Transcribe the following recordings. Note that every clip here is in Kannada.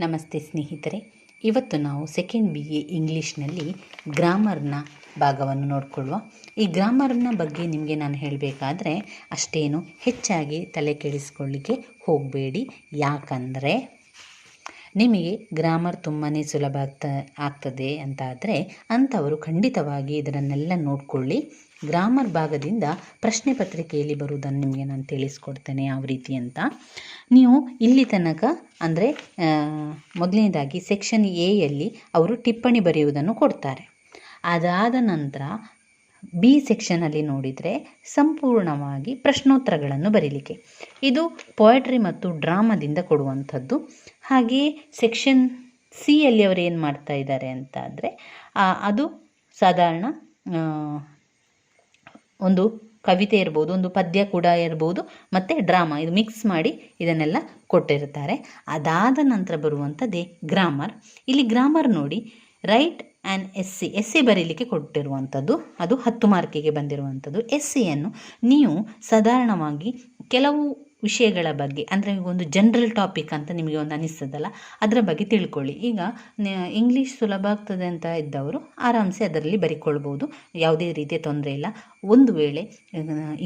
ನಮಸ್ತೆ ಸ್ನೇಹಿತರೆ. ಇವತ್ತು ನಾವು ಸೆಕೆಂಡ್ ಬಿ ಎ ಇಂಗ್ಲೀಷ್ನಲ್ಲಿ ಗ್ರಾಮರ್ನ ಭಾಗವನ್ನು ನೋಡಿಕೊಳ್ಳುವ. ಈ ಗ್ರಾಮರ್ನ ಬಗ್ಗೆ ನಿಮಗೆ ನಾನು ಹೇಳಬೇಕಾದ್ರೆ ಅಷ್ಟೇನು ಹೆಚ್ಚಾಗಿ ತಲೆ ಕೆಡಿಸ್ಕೊಳ್ಳಿಕ್ಕೆ ಹೋಗಬೇಡಿ. ಯಾಕಂದರೆ ನಿಮಗೆ ಗ್ರಾಮರ್ ತುಂಬಾ ಸುಲಭ ಆಗ್ತಾ, ಆಗ್ತದೆ ಅಂತ ಆದರೆ ಅಂಥವರು ಖಂಡಿತವಾಗಿ ಇದನ್ನೆಲ್ಲ ನೋಡಿಕೊಳ್ಳಿ. ಗ್ರಾಮರ್ ಭಾಗದಿಂದ ಪ್ರಶ್ನೆ ಪತ್ರಿಕೆಯಲ್ಲಿ ಬರುವುದನ್ನು ನಿಮಗೆ ನಾನು ತಿಳಿಸ್ಕೊಡ್ತೇನೆ ಯಾವ ರೀತಿ ಅಂತ. ನೀವು ಇಲ್ಲಿ ತನಕ ಅಂದರೆ ಮೊದಲನೇದಾಗಿ ಸೆಕ್ಷನ್ ಎಯಲ್ಲಿ ಅವರು ಟಿಪ್ಪಣಿ ಬರೆಯುವುದನ್ನು ಕೊಡ್ತಾರೆ. ಅದಾದ ನಂತರ ಬಿ ಸೆಕ್ಷನಲ್ಲಿ ನೋಡಿದರೆ ಸಂಪೂರ್ಣವಾಗಿ ಪ್ರಶ್ನೋತ್ತರಗಳನ್ನು ಬರೀಲಿಕ್ಕೆ. ಇದು ಪೊಯಟ್ರಿ ಮತ್ತು ಡ್ರಾಮಾದಿಂದ ಕೊಡುವಂಥದ್ದು. ಹಾಗೆಯೇ ಸೆಕ್ಷನ್ ಸಿಯಲ್ಲಿ ಅವರು ಏನು ಮಾಡ್ತಾ ಇದ್ದಾರೆ ಅಂತ ಅಂದರೆ ಅದು ಸಾಧಾರಣ ಒಂದು ಕವಿತೆ ಇರ್ಬೋದು, ಒಂದು ಪದ್ಯ ಕೂಡ ಇರ್ಬೋದು, ಮತ್ತು ಡ್ರಾಮಾ ಇದು ಮಿಕ್ಸ್ ಮಾಡಿ ಇದನ್ನೆಲ್ಲ ಕೊಟ್ಟಿರ್ತಾರೆ. ಅದಾದ ನಂತರ ಬರುವಂಥದ್ದೇ ಗ್ರಾಮರ್ ಇಲ್ಲಿ ಗ್ರಾಮರ್ ನೋಡಿ right and S C S C ಬರೀಲಿಕ್ಕೆ ಕೊಟ್ಟಿರುವಂಥದ್ದು, ಅದು ಹತ್ತು ಮಾರ್ಕಿಗೆ ಬಂದಿರುವಂಥದ್ದು. ಎಸ್ ಸಿಯನ್ನು ನೀವು ಸಾಧಾರಣವಾಗಿ ಕೆಲವು ವಿಷಯಗಳ ಬಗ್ಗೆ, ಅಂದರೆ ಒಂದು ಜನರಲ್ ಟಾಪಿಕ್ ಅಂತ ನಿಮಗೆ ಒಂದು ಅನಿಸ್ತದಲ್ಲ, ಅದರ ಬಗ್ಗೆ ತಿಳ್ಕೊಳ್ಳಿ. ಈಗ ಇಂಗ್ಲೀಷ್ ಸುಲಭ ಆಗ್ತದೆ ಅಂತ ಇದ್ದವರು ಆರಾಮ್ಸೆ ಅದರಲ್ಲಿ ಬರಿಕೊಳ್ಬೋದು. ಯಾವುದೇ ರೀತಿಯ ತೊಂದರೆ ಇಲ್ಲ. ಒಂದು ವೇಳೆ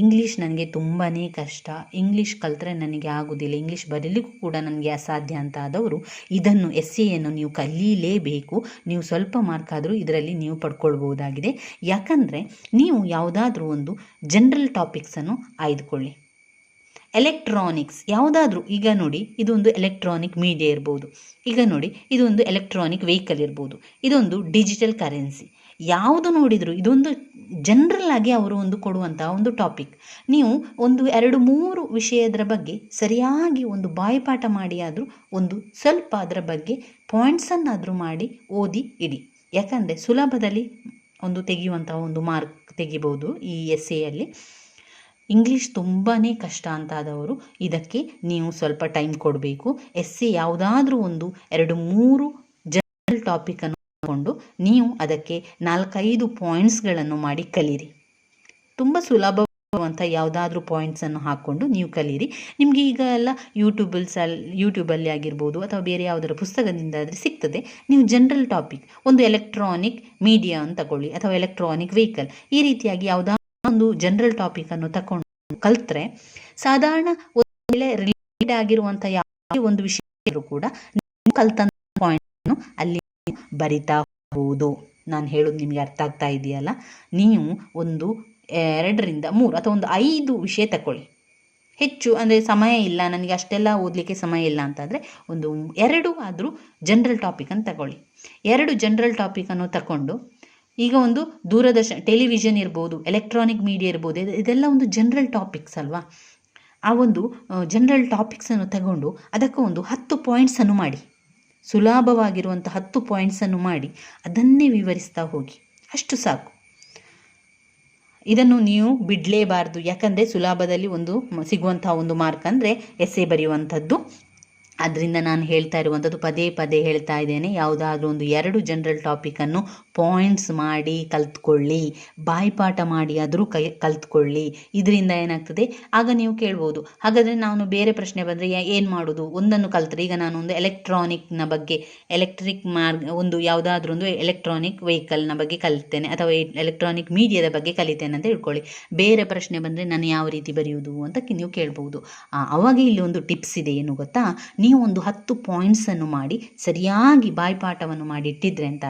ಇಂಗ್ಲೀಷ್ ನನಗೆ ತುಂಬಾ ಕಷ್ಟ ಇಂಗ್ಲೀಷ್ ಕಲಿತ್ರೆ ನನಗೆ ಆಗೋದಿಲ್ಲ ಇಂಗ್ಲೀಷ್ ಬರೀಲಿಕ್ಕೂ ಕೂಡ ನನಗೆ ಅಸಾಧ್ಯ ಅಂತ ಆದವರು, ಇದನ್ನು ಎಸ್ ಸಿಯನ್ನು ನೀವು ಕಲೀಲೇಬೇಕು. ನೀವು ಸ್ವಲ್ಪ ಮಾರ್ಕ್ ಆದರೂ ಇದರಲ್ಲಿ ನೀವು ಪಡ್ಕೊಳ್ಬೋದಾಗಿದೆ. ಯಾಕಂದರೆ, ನೀವು ಯಾವುದಾದ್ರೂ ಒಂದು ಜನರಲ್ ಟಾಪಿಕ್ಸನ್ನು ಆಯ್ದುಕೊಳ್ಳಿ. ಎಲೆಕ್ಟ್ರಾನಿಕ್ಸ್ ಯಾವುದಾದ್ರೂ, ಈಗ ನೋಡಿ, ಇದೊಂದು ಎಲೆಕ್ಟ್ರಾನಿಕ್ ಮೀಡಿಯಾ ಇರ್ಬೋದು. ಈಗ ನೋಡಿ, ಇದೊಂದು ಎಲೆಕ್ಟ್ರಾನಿಕ್ ವೆಹಿಕಲ್ ಇರ್ಬೋದು. ಇದೊಂದು ಡಿಜಿಟಲ್ ಕರೆನ್ಸಿ ಯಾವುದು ನೋಡಿದರೂ, ಇದೊಂದು ಜನರಲ್ ಆಗಿ ಅವರು ಒಂದು ಕೊಡುವಂತಹ ಒಂದು ಟಾಪಿಕ್ ನೀವು ಒಂದು ಎರಡು ಮೂರು ವಿಷಯದ ಬಗ್ಗೆ ಸರಿಯಾಗಿ ಒಂದು ಬಾಯಿಪಾಠ ಮಾಡಿ ಆದರೂ ಒಂದು ಸ್ವಲ್ಪ ಅದರ ಬಗ್ಗೆ ಪಾಯಿಂಟ್ಸನ್ನಾದರೂ ಮಾಡಿ ಓದಿ ಇಡಿ. ಯಾಕಂದರೆ ಸುಲಭದಲ್ಲಿ ಒಂದು ತೆಗೆಯುವಂತಹ ಒಂದು ಮಾರ್ಕ್ ತೆಗಿಬೋದು ಈ ಎಸ್ ಎಯಲ್ಲಿ ಇಂಗ್ಲೀಷ್ ತುಂಬಾ ಕಷ್ಟ ಅಂತಾದವರು, ಇದಕ್ಕೆ ನೀವು ಸ್ವಲ್ಪ ಟೈಮ್ ಕೊಡಬೇಕು. ಎಸ್ ಸಿ ಯಾವುದಾದ್ರೂ ಒಂದು ಎರಡು ಮೂರು ಜನರಲ್ ಟಾಪಿಕನ್ನು ತಗೊಂಡು ನೀವು ಅದಕ್ಕೆ ನಾಲ್ಕೈದು ಪಾಯಿಂಟ್ಸ್ಗಳನ್ನು ಮಾಡಿ ಕಲೀರಿ. ತುಂಬ ಸುಲಭವಂತ ಯಾವುದಾದ್ರೂ ಪಾಯಿಂಟ್ಸನ್ನು ಹಾಕ್ಕೊಂಡು ನೀವು ಕಲೀರಿ. ನಿಮಗೆ ಈಗ ಎಲ್ಲ ಯೂಟ್ಯೂಬಲ್ಸಲ್ಲಿ ಯೂಟ್ಯೂಬಲ್ಲಿ ಆಗಿರ್ಬೋದು ಅಥವಾ ಬೇರೆ ಯಾವುದರ ಪುಸ್ತಕದಿಂದ ಆದರೆ ಸಿಗ್ತದೆ. ನೀವು ಜನರಲ್ ಟಾಪಿಕ್ ಒಂದು ಎಲೆಕ್ಟ್ರಾನಿಕ್ ಮೀಡಿಯಾ ಅಂತ ತಗೊಳ್ಳಿ ಅಥವಾ ಎಲೆಕ್ಟ್ರಾನಿಕ್ ವೆಹಿಕಲ್ ಈ ರೀತಿಯಾಗಿ ಯಾವುದಾದ್ರೂ ಒಂದು ಜನರಲ್ ಟಾಪಿಕ್ ಅನ್ನು ತಕೊಂಡು ಕಲ್ತ್ರೆ ಸಾಧಾರಣ ರಿಲೇಟೆಡ್ ಆಗಿರುವಂಥ ಯಾವುದೇ ಒಂದು ವಿಷಯ ಕೂಡ ಪಾಯಿಂಟ್ ಅಲ್ಲಿ ಬರಿತಾ ಹೋಗುವುದು. ನಾನು ಹೇಳೋದು ನಿಮಗೆ ಅರ್ಥ ಆಗ್ತಾ ಇದೆಯಲ್ಲ? ನೀವು ಒಂದು ಎರಡರಿಂದ ಮೂರು ಅಥವಾ ಒಂದು ಐದು ವಿಷಯ ತಕೊಳ್ಳಿ. ಹೆಚ್ಚು ಅಂದರೆ ಸಮಯ ಇಲ್ಲ, ನನಗೆ ಅಷ್ಟೆಲ್ಲ ಓದಲಿಕ್ಕೆ ಸಮಯ ಇಲ್ಲ ಅಂತಂದ್ರೆ ಒಂದು ಎರಡು ಆದರೂ ಜನರಲ್ ಟಾಪಿಕ್ ಅನ್ನು ತಗೊಳ್ಳಿ. ಎರಡು ಜನರಲ್ ಟಾಪಿಕನ್ನು ತಗೊಂಡು ಈಗ ಒಂದು ದೂರದರ್ಶನ ಟೆಲಿವಿಷನ್ ಇರ್ಬೋದು ಎಲೆಕ್ಟ್ರಾನಿಕ್ ಮೀಡಿಯಾ ಇರ್ಬೋದು ಇದೆಲ್ಲ ಒಂದು ಜನರಲ್ ಟಾಪಿಕ್ಸ್ ಅಲ್ವಾ? ಆ ಒಂದು ಜನರಲ್ ಟಾಪಿಕ್ಸನ್ನು ತಗೊಂಡು ಅದಕ್ಕೆ ಒಂದು ಹತ್ತು ಪಾಯಿಂಟ್ಸನ್ನು ಮಾಡಿ. ಸುಲಭವಾಗಿರುವಂಥ ಹತ್ತು ಪಾಯಿಂಟ್ಸನ್ನು ಮಾಡಿ, ಅದನ್ನೇ ವಿವರಿಸ್ತಾ ಹೋಗಿ. ಅಷ್ಟು ಸಾಕು. ಇದನ್ನು ನೀವು ಬಿಡಲೇಬಾರ್ದು. ಯಾಕಂದರೆ ಸುಲಭದಲ್ಲಿ ಒಂದು ಸಿಗುವಂತಹ ಒಂದು ಮಾರ್ಕ್ ಅಂದರೆ ಎಸ್ಸೆ ಬರೆಯುವಂಥದ್ದು. ಅದರಿಂದ ನಾನು ಹೇಳ್ತಾ ಇರುವಂಥದ್ದು ಪದೇ ಪದೇ ಹೇಳ್ತಾ ಇದ್ದೇನೆ. ಯಾವುದಾದ್ರೂ ಒಂದು ಎರಡು ಜನರಲ್ ಟಾಪಿಕನ್ನು ಪಾಯಿಂಟ್ಸ್ ಮಾಡಿ ಕಲ್ತ್ಕೊಳ್ಳಿ. ಬಾಯ್ಪಾಠ ಮಾಡಿ ಆದರೂ ಕೈ ಕಲ್ತ್ಕೊಳ್ಳಿ. ಇದರಿಂದ ಏನಾಗ್ತದೆ? ಆಗ ನೀವು ಕೇಳ್ಬೋದು. ಹಾಗಾದರೆ ನಾನು ಬೇರೆ ಪ್ರಶ್ನೆ ಬಂದರೆ ಏನು ಮಾಡೋದು? ಒಂದನ್ನು ಕಲ್ತ್ರೆ ಈಗ ನಾನು ಒಂದು ಎಲೆಕ್ಟ್ರಾನಿಕ್ನ ಬಗ್ಗೆ ಎಲೆಕ್ಟ್ರಿಕ್ ಮಾರ್ಗ, ಒಂದು ಯಾವುದಾದ್ರೂ ಒಂದು ಎಲೆಕ್ಟ್ರಾನಿಕ್ ವೆಹಿಕಲ್ನ ಬಗ್ಗೆ ಕಲಿತೇನೆ ಅಥವಾ ಎಲೆಕ್ಟ್ರಾನಿಕ್ ಮೀಡಿಯಾದ ಬಗ್ಗೆ ಕಲಿತೇನೆ ಅಂತ ಹೇಳ್ಕೊಳ್ಳಿ ಬೇರೆ ಪ್ರಶ್ನೆ ಬಂದರೆ ನಾನು ಯಾವ ರೀತಿ ಬರೆಯುವುದು ಅಂತ ನೀವು ಕೇಳ್ಬೋದು. ಆವಾಗ ಇಲ್ಲಿ ಒಂದು ಟಿಪ್ಸ್ ಇದೆ ಏನು ಗೊತ್ತಾ? ನೀವು ಒಂದು ಹತ್ತು ಪಾಯಿಂಟ್ಸನ್ನು ಮಾಡಿ, ಸರಿಯಾಗಿ ಬಾಯ್ಪಾಠವನ್ನು ಮಾಡಿ ಇಟ್ಟಿದ್ರೆ ಅಂತ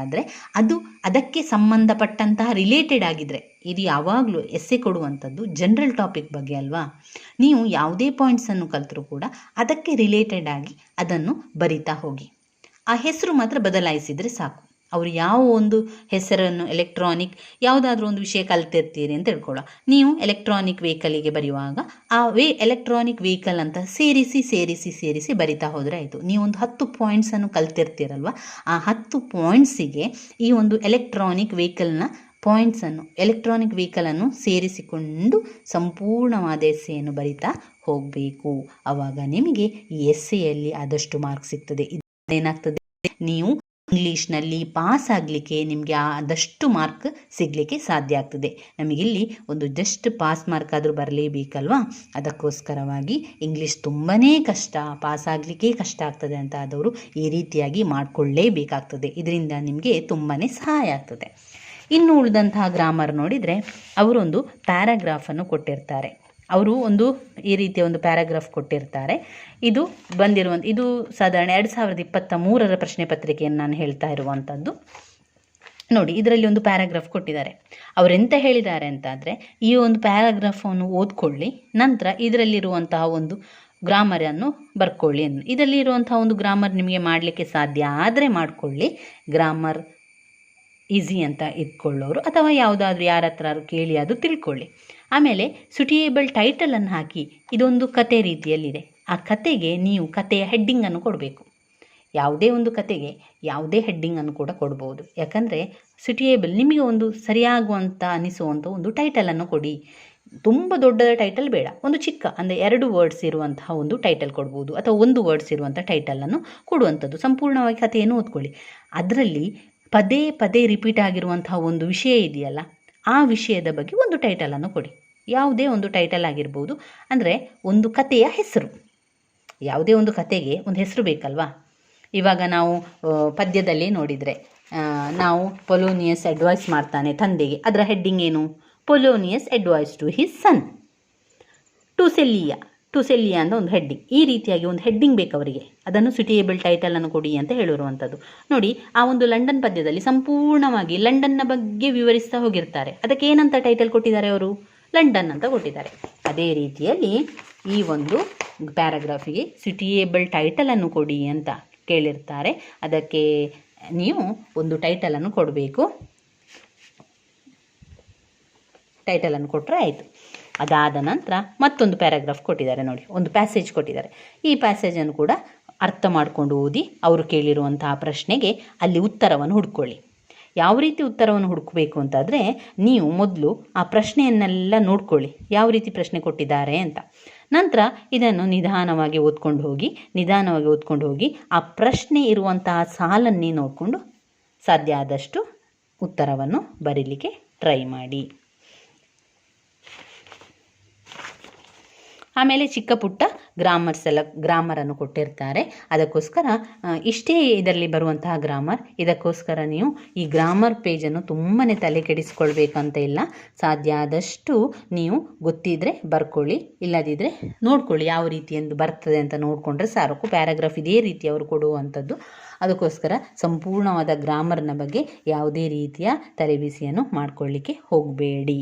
ಅದು ಅದಕ್ಕೆ ಸಂಬಂಧಪಟ್ಟಂತಹ ರಿಲೇಟೆಡ್ ಆಗಿದ್ರೆ, ಇದು ಯಾವಾಗಲೂ ಎಸ್ಸೆ ಕೊಡುವಂಥದ್ದು ಜನರಲ್ ಟಾಪಿಕ್ ಬಗ್ಗೆ ಅಲ್ವಾ? ನೀವು ಯಾವುದೇ ಪಾಯಿಂಟ್ಸನ್ನು ಕಲಿತರೂ ಕೂಡ ಅದಕ್ಕೆ ರಿಲೇಟೆಡ್ ಆಗಿ ಅದನ್ನು ಬರಿತಾ ಹೋಗಿ. ಆ ಹೆಸರು ಮಾತ್ರ ಬದಲಾಯಿಸಿದರೆ ಸಾಕು. ಅವರು ಯಾವ ಒಂದು ಹೆಸರನ್ನು ಎಲೆಕ್ಟ್ರಾನಿಕ್ ಯಾವುದಾದ್ರೂ ಒಂದು ವಿಷಯ ಕಲ್ತಿರ್ತೀರಿ ಅಂತ ಹೇಳ್ಕೊಳ್ಳೋ ನೀವು ಎಲೆಕ್ಟ್ರಾನಿಕ್ ವೆಹಿಕಲಿಗೆ ಬರೆಯುವಾಗ ಆ ವೇ ಎಲೆಕ್ಟ್ರಾನಿಕ್ ವೆಹಿಕಲ್ ಅಂತ ಸೇರಿಸಿ ಸೇರಿಸಿ ಸೇರಿಸಿ ಬರಿತಾ ಹೋದರೆ ಆಯಿತು. ನೀವು ಒಂದು ಹತ್ತು ಪಾಯಿಂಟ್ಸನ್ನು ಕಲ್ತಿರ್ತೀರಲ್ವ? ಆ ಹತ್ತು ಪಾಯಿಂಟ್ಸಿಗೆ ಈ ಒಂದು ಎಲೆಕ್ಟ್ರಾನಿಕ್ ವೆಹಿಕಲ್ನ ಪಾಯಿಂಟ್ಸನ್ನು ಎಲೆಕ್ಟ್ರಾನಿಕ್ ವೆಹಿಕಲನ್ನು ಸೇರಿಸಿಕೊಂಡು ಸಂಪೂರ್ಣವಾದ ಎಸ್ಸೆಯನ್ನು ಬರಿತಾ ಹೋಗಬೇಕು. ಆವಾಗ ನಿಮಗೆ ಈ ಎಸ್ಸೆಯಲ್ಲಿ ಆದಷ್ಟು ಮಾರ್ಕ್ ಸಿಗ್ತದೆ. ಏನಾಗ್ತದೆ ನೀವು ಇಂಗ್ಲೀಷ್ನಲ್ಲಿ ಪಾಸ್ ಆಗಲಿಕ್ಕೆ ನಿಮಗೆ ಆದಷ್ಟು ಮಾರ್ಕ್ ಸಿಗಲಿಕ್ಕೆ ಸಾಧ್ಯ ಆಗ್ತದೆ. ನಮಗಿಲ್ಲಿ ಒಂದು ಜಸ್ಟ್ ಪಾಸ್ ಮಾರ್ಕ್ ಆದರೂ ಬರಲೇಬೇಕಲ್ವಾ? ಅದಕ್ಕೋಸ್ಕರವಾಗಿ ಇಂಗ್ಲೀಷ್ ತುಂಬಾ ಕಷ್ಟ, ಪಾಸ್ ಆಗಲಿಕ್ಕೆ ಕಷ್ಟ ಆಗ್ತದೆ ಅಂತ ಆದವರು ಈ ರೀತಿಯಾಗಿ ಮಾಡಿಕೊಳ್ಳೇಬೇಕಾಗ್ತದೆ. ಇದರಿಂದ ನಿಮಗೆ ತುಂಬಾ ಸಹಾಯ ಆಗ್ತದೆ. ಇನ್ನು ಉಳಿದಂತಹ ಗ್ರಾಮರ್ ನೋಡಿದರೆ ಅವರೊಂದು ಪ್ಯಾರಾಗ್ರಾಫನ್ನು ಕೊಟ್ಟಿರ್ತಾರೆ. ಅವರು ಒಂದು ಈ ರೀತಿಯ ಒಂದು ಪ್ಯಾರಾಗ್ರಾಫ್ ಕೊಟ್ಟಿರ್ತಾರೆ. ಇದು ಬಂದಿರುವಂಥ ಇದು ಸಾಧಾರಣ ಎರಡು ಸಾವಿರದ ಇಪ್ಪತ್ತ ಮೂರರ ಪ್ರಶ್ನೆ ಪತ್ರಿಕೆಯನ್ನು ನಾನು ಹೇಳ್ತಾ ಇರುವಂಥದ್ದು. ನೋಡಿ, ಇದರಲ್ಲಿ ಒಂದು ಪ್ಯಾರಾಗ್ರಾಫ್ ಕೊಟ್ಟಿದ್ದಾರೆ. ಅವರೆಂತ ಹೇಳಿದ್ದಾರೆ ಅಂತಾದರೆ, ಈ ಒಂದು ಪ್ಯಾರಾಗ್ರಾಫನ್ನು ಓದ್ಕೊಳ್ಳಿ, ನಂತರ ಇದರಲ್ಲಿರುವಂತಹ ಒಂದು ಗ್ರಾಮರನ್ನು ಬರ್ಕೊಳ್ಳಿ ಅನ್ನು ಇದರಲ್ಲಿ ಇರುವಂತಹ ಒಂದು ಗ್ರಾಮರ್ ನಿಮಗೆ ಮಾಡಲಿಕ್ಕೆ ಸಾಧ್ಯ ಆದರೆ ಮಾಡಿಕೊಳ್ಳಿ. ಗ್ರಾಮರ್ ಈಸಿ ಅಂತ ಇಟ್ಕೊಳ್ಳೋರು ಅಥವಾ ಯಾವುದಾದ್ರೂ ಯಾರ ಹತ್ರ ಕೇಳಿ ಅದು ತಿಳ್ಕೊಳ್ಳಿ. ಆಮೇಲೆ ಸುಟಿಯೇಬಲ್ ಟೈಟಲನ್ನು ಹಾಕಿ ಇದೊಂದು ಕತೆ ರೀತಿಯಲ್ಲಿದೆ. ಆ ಕತೆಗೆ ನೀವು ಕತೆಯ ಹೆಡ್ಡಿಂಗನ್ನು ಕೊಡಬೇಕು. ಯಾವುದೇ ಒಂದು ಕತೆಗೆ ಯಾವುದೇ ಹೆಡ್ಡಿಂಗನ್ನು ಕೂಡ ಕೊಡ್ಬೋದು. ಯಾಕಂದರೆ ಸುಟಿಯೇಬಲ್ ನಿಮಗೆ ಒಂದು ಸರಿಯಾಗುವಂಥ ಅನಿಸುವಂಥ ಒಂದು ಟೈಟಲನ್ನು ಕೊಡಿ. ತುಂಬ ದೊಡ್ಡದ ಟೈಟಲ್ ಬೇಡ. ಒಂದು ಚಿಕ್ಕ, ಅಂದರೆ ಎರಡು ವರ್ಡ್ಸ್ ಇರುವಂತಹ ಒಂದು ಟೈಟಲ್ ಕೊಡ್ಬೋದು. ಅಥವಾ ಒಂದು ವರ್ಡ್ಸ್ ಇರುವಂಥ ಟೈಟಲನ್ನು ಕೊಡುವಂಥದ್ದು. ಸಂಪೂರ್ಣವಾಗಿ ಕಥೆಯನ್ನು ಓದ್ಕೊಳ್ಳಿ. ಅದರಲ್ಲಿ ಪದೇ ಪದೇ ರಿಪೀಟ್ ಆಗಿರುವಂತಹ ಒಂದು ವಿಷಯ ಇದೆಯಲ್ಲ ಆ ವಿಷಯದ ಬಗ್ಗೆ ಒಂದು ಟೈಟಲನ್ನು ಕೊಡಿ. ಯಾವುದೇ ಒಂದು ಟೈಟಲ್ ಆಗಿರ್ಬೋದು. ಅಂದರೆ ಒಂದು ಕಥೆಯ ಹೆಸರು. ಯಾವುದೇ ಒಂದು ಕಥೆಗೆ ಒಂದು ಹೆಸರು ಬೇಕಲ್ವಾ? ಇವಾಗ ನಾವು ಪದ್ಯದಲ್ಲಿ ನೋಡಿದರೆ ನಾವು ಪೊಲೋನಿಯಸ್ ಅಡ್ವೈಸ್ ಮಾಡ್ತಾನೆ ತಂದೆಗೆ. ಅದರ ಹೆಡ್ಡಿಂಗ್ ಏನು? Polonius advice to his son ಟುಸೆಲ್ಲಿಯ ಟುಸೆಲ್ಲಿಯ ಅಂತ ಒಂದು ಹೆಡ್ಡಿಂಗ್. ಈ ರೀತಿಯಾಗಿ ಒಂದು ಹೆಡ್ಡಿಂಗ್ ಬೇಕು ಅವರಿಗೆ. ಅದನ್ನು ಸುಟಿಯೇಬಲ್ ಟೈಟಲನ್ನು ಕೊಡಿ ಅಂತ ಹೇಳಿರುವಂಥದ್ದು ನೋಡಿ, ಆ ಒಂದು ಲಂಡನ್ ಪದ್ಯದಲ್ಲಿ ಸಂಪೂರ್ಣವಾಗಿ ಲಂಡನ್ನ ಬಗ್ಗೆ ವಿವರಿಸ್ತಾ ಹೋಗಿರ್ತಾರೆ. ಅದಕ್ಕೆ ಏನಂತ ಟೈಟಲ್ ಕೊಟ್ಟಿದ್ದಾರೆ ಅವರು? ಲಂಡನ್ ಅಂತ ಕೊಟ್ಟಿದ್ದಾರೆ. ಅದೇ ರೀತಿಯಲ್ಲಿ ಈ ಒಂದು ಪ್ಯಾರಾಗ್ರಾಫಿಗೆ ಸುಟಿಯೇಬಲ್ ಟೈಟಲನ್ನು ಕೊಡಿ ಅಂತ ಕೇಳಿರ್ತಾರೆ. ಅದಕ್ಕೆ ನೀವು ಒಂದು ಟೈಟಲನ್ನು ಕೊಡಬೇಕು. ಟೈಟಲನ್ನು ಕೊಟ್ಟರೆ ಆಯಿತು. ಅದಾದ ನಂತರ ಮತ್ತೊಂದು ಪ್ಯಾರಾಗ್ರಾಫ್ ಕೊಟ್ಟಿದ್ದಾರೆ ನೋಡಿ, ಒಂದು ಪ್ಯಾಸೇಜ್ ಕೊಟ್ಟಿದ್ದಾರೆ. ಈ ಪ್ಯಾಸೇಜನ್ನು ಕೂಡ ಅರ್ಥ ಮಾಡಿಕೊಂಡು ಓದಿ ಅವರು ಕೇಳಿರುವಂತಹ ಪ್ರಶ್ನೆಗೆ ಅಲ್ಲಿ ಉತ್ತರವನ್ನು ಹುಡ್ಕೊಳ್ಳಿ. ಯಾವ ರೀತಿ ಉತ್ತರವನ್ನು ಹುಡುಕಬೇಕು ಅಂತಾದರೆ, ನೀವು ಮೊದಲು ಆ ಪ್ರಶ್ನೆಯನ್ನೆಲ್ಲ ನೋಡ್ಕೊಳ್ಳಿ, ಯಾವ ರೀತಿ ಪ್ರಶ್ನೆ ಕೊಟ್ಟಿದ್ದಾರೆ ಅಂತ. ನಂತರ ಇದನ್ನು ನಿಧಾನವಾಗಿ ಓದ್ಕೊಂಡು ಹೋಗಿ, ನಿಧಾನವಾಗಿ ಓದ್ಕೊಂಡು ಹೋಗಿ ಆ ಪ್ರಶ್ನೆ ಇರುವಂತಹ ಸಾಲನ್ನೇ ನೋಡಿಕೊಂಡು ಸಾಧ್ಯ ಆದಷ್ಟು ಉತ್ತರವನ್ನು ಬರೀಲಿಕ್ಕೆ ಟ್ರೈ ಮಾಡಿ. ಆಮೇಲೆ ಚಿಕ್ಕ ಪುಟ್ಟ ಗ್ರಾಮರ್ಸ್ ಎಲ್ಲ ಗ್ರಾಮರನ್ನು ಕೊಟ್ಟಿರ್ತಾರೆ. ಅದಕ್ಕೋಸ್ಕರ ಇಷ್ಟೇ ಇದರಲ್ಲಿ ಬರುವಂತಹ ಗ್ರಾಮರ್ ಇದಕ್ಕೋಸ್ಕರ ನೀವು ಈ ಗ್ರಾಮರ್ ಪೇಜನ್ನು ತುಂಬಾ ತಲೆ ಕೆಡಿಸ್ಕೊಳ್ಬೇಕಂತ ಇಲ್ಲ ಸಾಧ್ಯ ಆದಷ್ಟು ನೀವು ಗೊತ್ತಿದ್ರೆ ಬರ್ಕೊಳ್ಳಿ ಇಲ್ಲದಿದ್ದರೆ ನೋಡ್ಕೊಳ್ಳಿ ಯಾವ ರೀತಿ ಎಂದು ಬರ್ತದೆ ಅಂತ ನೋಡಿಕೊಂಡ್ರೆ ಸಾರಕ್ಕು ಪ್ಯಾರಾಗ್ರಾಫ್ ಇದೇ ರೀತಿ ಅವರು ಕೊಡುವಂಥದ್ದು. ಅದಕ್ಕೋಸ್ಕರ ಸಂಪೂರ್ಣವಾದ ಗ್ರಾಮರ್ನ ಬಗ್ಗೆ ಯಾವುದೇ ರೀತಿಯ ತಲೆಬಿಸಿಯನ್ನು ಮಾಡಿಕೊಳ್ಳಿಕ್ಕೆ ಹೋಗಬೇಡಿ.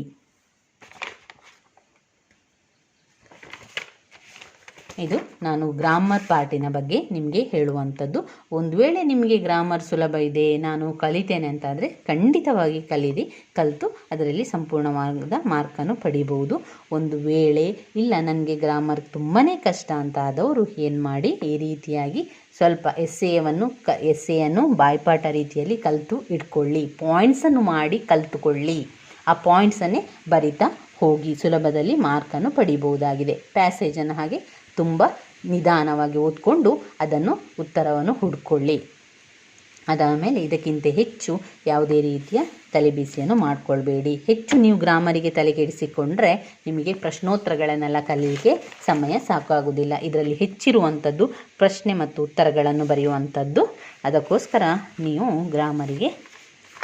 ಇದು ನಾನು ಗ್ರಾಮರ್ ಪಾರ್ಟಿನ ಬಗ್ಗೆ ನಿಮಗೆ ಹೇಳುವಂಥದ್ದು. ಒಂದು ವೇಳೆ ನಿಮಗೆ ಗ್ರಾಮರ್ ಸುಲಭ ಇದೆ, ನಾನು ಕಲಿತೇನೆ ಅಂತಾದರೆ ಖಂಡಿತವಾಗಿ ಕಲೀರಿ, ಕಲಿತು ಅದರಲ್ಲಿ ಸಂಪೂರ್ಣವಾದ ಮಾರ್ಕನ್ನು ಪಡಿಬೋದು ಒಂದು ವೇಳೆ, ಇಲ್ಲ ನನಗೆ ಗ್ರಾಮರ್ ತುಂಬಾ ಕಷ್ಟ ಅಂತ ಆದವರು ಏನು ಮಾಡಿ, ಈ ರೀತಿಯಾಗಿ ಸ್ವಲ್ಪ ಎಸ್ಸೆಯನ್ನು ಕ ಎಸ್ಸೆಯನ್ನು ಬಾಯ್ಪಾಠ ರೀತಿಯಲ್ಲಿ ಕಲಿತು ಇಟ್ಕೊಳ್ಳಿ. ಪಾಯಿಂಟ್ಸನ್ನು ಮಾಡಿ ಕಲಿತುಕೊಳ್ಳಿ. ಆ ಪಾಯಿಂಟ್ಸನ್ನೇ ಬರಿತಾ ಹೋಗಿ, ಸುಲಭದಲ್ಲಿ ಮಾರ್ಕನ್ನು ಪಡಿಬಹುದಾಗಿದೆ. ಪ್ಯಾಸೇಜನ್ನು ಹಾಗೆ ತುಂಬ ನಿಧಾನವಾಗಿ ಓದ್ಕೊಂಡು ಅದನ್ನು ಉತ್ತರವನ್ನು ಹುಡ್ಕೊಳ್ಳಿ. ಅದಾದಮೇಲೆ ಇದಕ್ಕಿಂತ ಹೆಚ್ಚು ಯಾವುದೇ ರೀತಿಯ ತಲೆಬಿಸಿಯನ್ನು ಮಾಡಿಕೊಳ್ಬೇಡಿ. ಹೆಚ್ಚು ನೀವು ಗ್ರಾಮರಿಗೆ ತಲೆ ಕೆಡಿಸಿಕೊಂಡ್ರೆ ನಿಮಗೆ ಪ್ರಶ್ನೋತ್ತರಗಳನ್ನೆಲ್ಲ ಕಲಿಯಲಿಕ್ಕೆ ಸಮಯ ಸಾಕಾಗುವುದಿಲ್ಲ. ಇದರಲ್ಲಿ ಹೆಚ್ಚಿರುವಂಥದ್ದು ಪ್ರಶ್ನೆ ಮತ್ತು ಉತ್ತರಗಳನ್ನು ಬರೆಯುವಂಥದ್ದು. ಅದಕ್ಕೋಸ್ಕರ ನೀವು ಗ್ರಾಮರಿಗೆ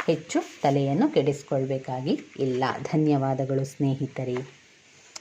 ಹೆಚ್ಚು ತಲೆಯನ್ನು ಕೆಡಿಸ್ಕೊಳ್ಬೇಕಾಗಿ ಇಲ್ಲ. ಧನ್ಯವಾದಗಳು ಸ್ನೇಹಿತರೆ.